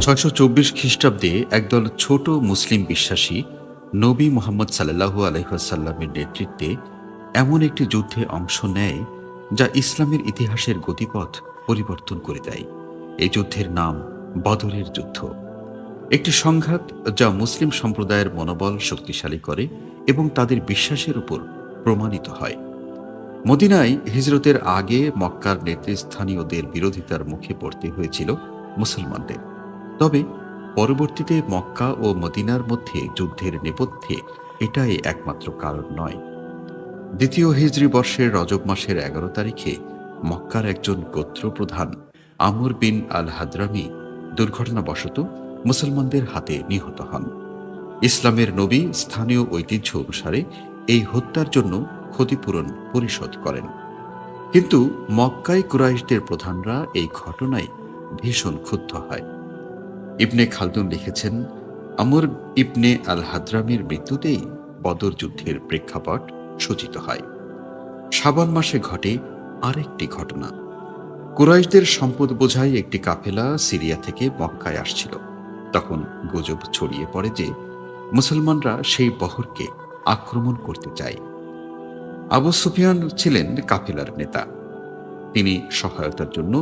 ছয়শো চব্বিশ খ্রিস্টাব্দে একদল ছোট মুসলিম বিশ্বাসী নবী মোহাম্মদ সাল্লাহু আলহাসাল্লামের নেতৃত্বে এমন একটি যুদ্ধে অংশ নেয় যা ইসলামের ইতিহাসের গতিপথ পরিবর্তন করে দেয়। এই যুদ্ধের নাম বদরের যুদ্ধ। একটি সংঘাত যা মুসলিম সম্প্রদায়ের মনোবল শক্তিশালী করে এবং তাদের বিশ্বাসের উপর প্রমাণিত হয়। মদিনায় হিজরতের আগে মক্কার নেতৃস্থানীয়দের বিরোধিতার মুখে পড়তে হয়েছিল মুসলমানদের। তবে পরবর্তীতে মক্কা ও মদিনার মধ্যে যুদ্ধের নেপথ্যে এটাই একমাত্র কারণ নয়। দ্বিতীয় হিজরি বর্ষের রজব মাসের এগারো তারিখে মক্কার একজন গোত্রপ্রধান আমর বিন আল হাদরামি দুর্ঘটনাবশত মুসলমানদের হাতে নিহত হন। ইসলামের নবী স্থানীয় ঐতিহ্য অনুসারে এই হত্যার জন্য ক্ষতিপূরণ পরিশোধ করেন। কিন্তু মক্কায় কুরাইশদের প্রধানরা এই ঘটনায় ভীষণ ক্ষুব্ধ হয়। ইবনে খালদুন লিখেছেন, আমর ইবনে আল হাদ্রামির মৃত্যুতেই বদর যুদ্ধের প্রেক্ষাপট সূচিত হয়। শাবান মাসে ঘটে আরেকটি ঘটনা। কুরাইশদের সম্পদ বোঝাই একটি কাফেলা সিরিয়া থেকে মক্কায় আসছিল। তখন গুজব ছড়িয়ে পড়ে যে, মুসলমানরা সেই বহরকে আক্রমণ করতে চায়। আবু সুফিয়ান ছিলেন কাফেলার নেতা। তিনি সহায়তার জন্য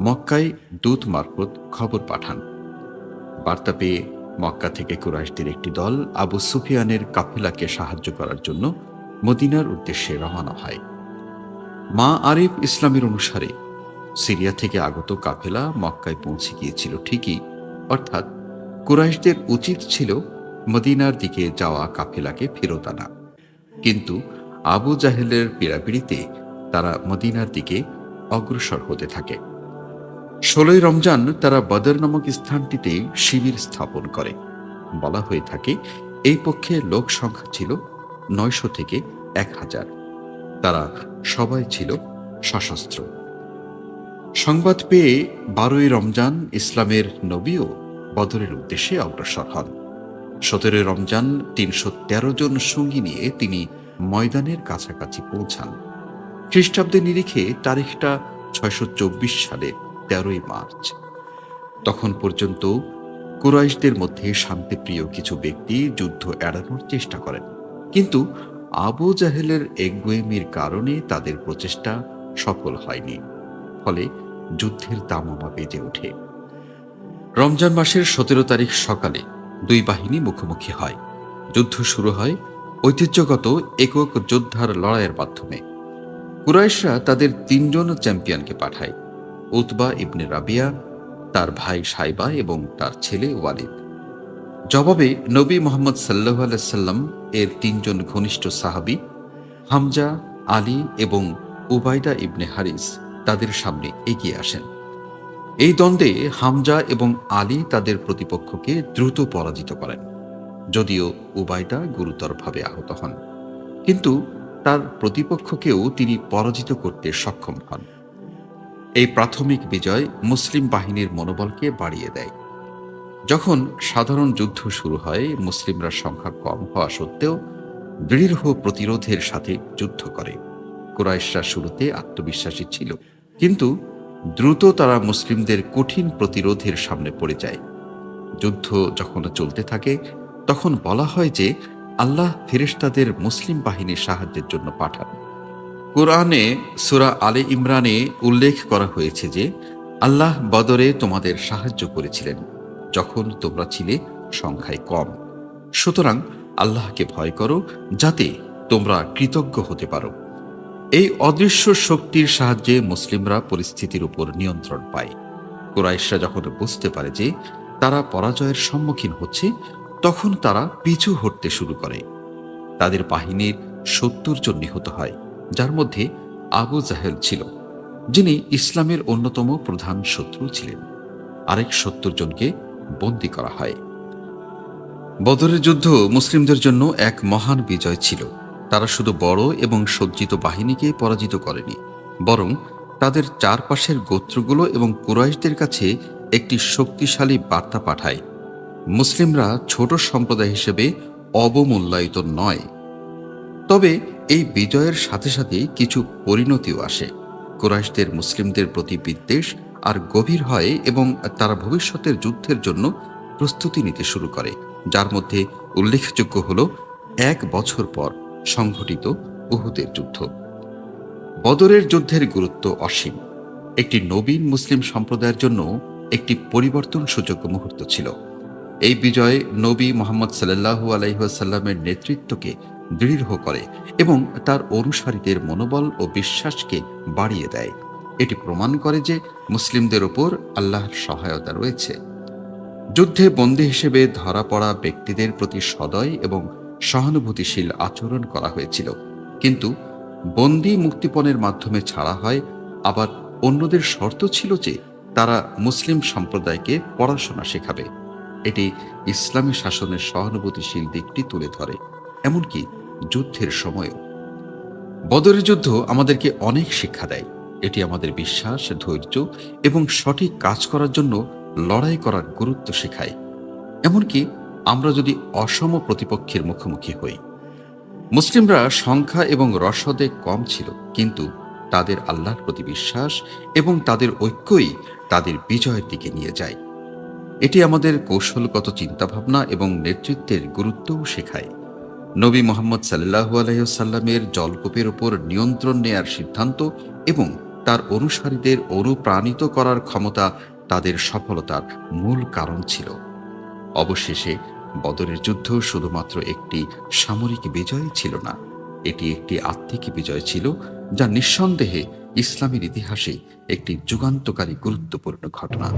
মক্কায় দূত মারফত খবর পাঠান। বার্তা পেয়ে মক্কা থেকে কুরাইশদের একটি দল আবু সুফিয়ানের কাফেলাকে সাহায্য করার জন্য মদিনার উদ্দেশ্যে রওনা হয়। মা আরিফ ইসলামের অনুসারে সিরিয়া থেকে আগত কাফেলা মক্কায় পৌঁছে গিয়েছিল ঠিকই, অর্থাৎ কুরাইশদের উচিত ছিল মদিনার দিকে যাওয়া কাফেলাকে ফেরত আনা। কিন্তু আবু জাহেলের পীড়াপিড়িতে তারা মদিনার দিকে অগ্রসর হতে থাকে। ষোলোই রমজান তারা বদর নামক স্থানটিতে শিবির স্থাপন করে। বলা হয়ে থাকে, এই পক্ষে লোক সংখ্যা ছিল নয়শো থেকে এক হাজার। তারা সবাই ছিল সশস্ত্র। সংবাদ পেয়ে বারোই রমজান ইসলামের নবীও বদরের উদ্দেশ্যে অগ্রসর হন। সতেরোই রমজান তিনশো তেরো জন সঙ্গী নিয়ে তিনি ময়দানের কাছাকাছি পৌঁছান। খ্রিস্টাব্দের নিরিখে তারিখটা ছয়শো চব্বিশ সালে তেরোই মার্চ। তখন পর্যন্ত কুরাইশদের মধ্যে শান্তিপ্রিয় কিছু ব্যক্তি যুদ্ধ এড়ানোর চেষ্টা করেন। কিন্তু আবু জাহেলের এগুয়েমির কারণে তাদের প্রচেষ্টা সফল হয়নি। ফলে যুদ্ধের দামামা বেজে ওঠে। রমজান মাসের সতেরো তারিখ সকালে দুই বাহিনী মুখোমুখি হয়। যুদ্ধ শুরু হয় ঐতিহ্যগত একক যোদ্ধার লড়াইয়ের মাধ্যমে। কুরাইশরা তাদের তিনজন চ্যাম্পিয়নকে পাঠায়, উতবা ইবনে রাবিয়া, তার ভাই সাইবা এবং তার ছেলে ওয়ালিদ। জবাবে নবী মোহাম্মদ সাল্লাহ সাল্লাম এর তিনজন ঘনিষ্ঠ সাহাবি, হামজা, আলী এবং উবাইদা ইবনে হারিস তাদের সামনে এগিয়ে আসেন। এই দ্বন্দ্বে হামজা এবং আলী তাদের প্রতিপক্ষকে দ্রুত পরাজিত করেন, যদিও উবাইদা গুরুতরভাবে আহত হন। কিন্তু তার প্রতিপক্ষকেও তিনি পরাজিত করতে সক্ষম হন। এই প্রাথমিক বিজয় মুসলিম বাহিনীর মনোবলকে বাড়িয়ে দেয়। যখন সাধারণ যুদ্ধ শুরু হয়, মুসলিমরা সংখ্যা কম হওয়া সত্ত্বেও দৃঢ় প্রতিরোধের সাথে যুদ্ধ করে। কুরাইশরা শুরুতে আত্মবিশ্বাসী ছিল, কিন্তু দ্রুত তারা মুসলিমদের কঠিন প্রতিরোধের সামনে পড়ে যায়। যুদ্ধ যখন চলতে থাকে, তখন বলা হয় যে আল্লাহ ফেরেশতাদের মুসলিম বাহিনীর সাহায্যের জন্য পাঠান। কোরআনে সুরা আলে ইমরানে উল্লেখ করা হয়েছে যে আল্লাহ বদরে তোমাদের সাহায্য করেছিলেন, যখন তোমরা ছিলে সংখ্যায় কম। সুতরাং আল্লাহকে ভয় করো, যাতে তোমরা কৃতজ্ঞ হতে পারো। এই অদৃশ্য শক্তির সাহায্যে মুসলিমরা পরিস্থিতির উপর নিয়ন্ত্রণ পায়। কোরাইশরা যখন বুঝতে পারে যে তারা পরাজয়ের সম্মুখীন হচ্ছে, তখন তারা পিছু হটতে শুরু করে। তাদের বাহিনীর সত্তর জন নিহত হয়, যার মধ্যে আবু জাহেল ছিল, যিনি ইসলামের অন্যতম প্রধান শত্রু ছিলেন। আরেক সত্তর জনকে বন্দী করা হয়। বদরের যুদ্ধ মুসলিমদের জন্য এক মহান বিজয় ছিল। তারা শুধু বড় এবং সজ্জিত বাহিনীকে পরাজিত করেনি, বরং তাদের চারপাশের গোত্রগুলো এবং কুরাইশদের কাছে একটি শক্তিশালী বার্তা পাঠায়। মুসলিমরা ছোট সম্প্রদায় হিসেবে অবমূল্যায়িত নয়। তবে এই বিজয়ের সাথে সাথে কিছু পরিণতিও আসে। কুরাইশদের মুসলিমদের প্রতি বিদ্বেষ আর গভীর হয় এবং তারা ভবিষ্যতের যুদ্ধের জন্য প্রস্তুতি নিতে শুরু করে, যার মধ্যে উল্লেখযোগ্য হল, এক বছর পর সংঘটিত উহুদের যুদ্ধ। বদরের যুদ্ধের গুরুত্ব অসীম। একটি নবীন মুসলিম সম্প্রদায়ের জন্য একটি পরিবর্তন সূচক মুহূর্ত ছিল। এই বিজয় নবী মোহাম্মদ সাল্লাহু আলাইসাল্লামের নেতৃত্বকে দৃঢ় করে এবং তার অনুসারীদের মনোবল ও বিশ্বাসকে বাড়িয়ে দেয়। এটি প্রমাণ করে যে মুসলিমদের ওপর আল্লাহর সহায়তা রয়েছে। যুদ্ধে বন্দী হিসেবে ধরা পড়া ব্যক্তিদের প্রতি সদয় এবং সহানুভূতিশীল আচরণ করা হয়েছিল। কিন্তু বন্দি মুক্তিপণের মাধ্যমে ছাড়া হয়, আবার অন্যদের শর্ত ছিল যে তারা মুসলিম সম্প্রদায়কে পড়াশোনা শেখাবে। এটি ইসলামী শাসনের সহানুভূতিশীল দিকটি তুলে ধরে, এমনকি যুদ্ধের সময়ও। বদরের যুদ্ধ আমাদেরকে অনেক শিক্ষা দেয়। এটি আমাদের বিশ্বাস, ধৈর্য এবং সঠিক কাজ করার জন্য লড়াই করার গুরুত্ব শেখায়। এমনকি আমরা যদি অসম প্রতিপক্ষের মুখোমুখি হই। মুসলিমরা সংখ্যা এবং রসদে কম ছিল, কিন্তু তাদের আল্লাহর প্রতি বিশ্বাস এবং তাদের ঐক্যই তাদের বিজয়ের দিকে নিয়ে যায়। এটি আমাদের কৌশলগত চিন্তাভাবনা এবং নেতৃত্বের গুরুত্বও শেখায়। নবী মোহাম্মদ সাল্লাহু আলহ্লামের জলকূপের ওপর নিয়ন্ত্রণ নেয়ার সিদ্ধান্ত এবং তার অনুসারীদের অনুপ্রাণিত করার ক্ষমতা তাদের সফলতার মূল কারণ ছিল। অবশেষে বদরের যুদ্ধ শুধুমাত্র একটি সামরিক বিজয় ছিল না, এটি একটি আত্মিক বিজয় ছিল, যা নিঃসন্দেহে ইসলামের ইতিহাসে একটি যুগান্তকারী গুরুত্বপূর্ণ ঘটনা।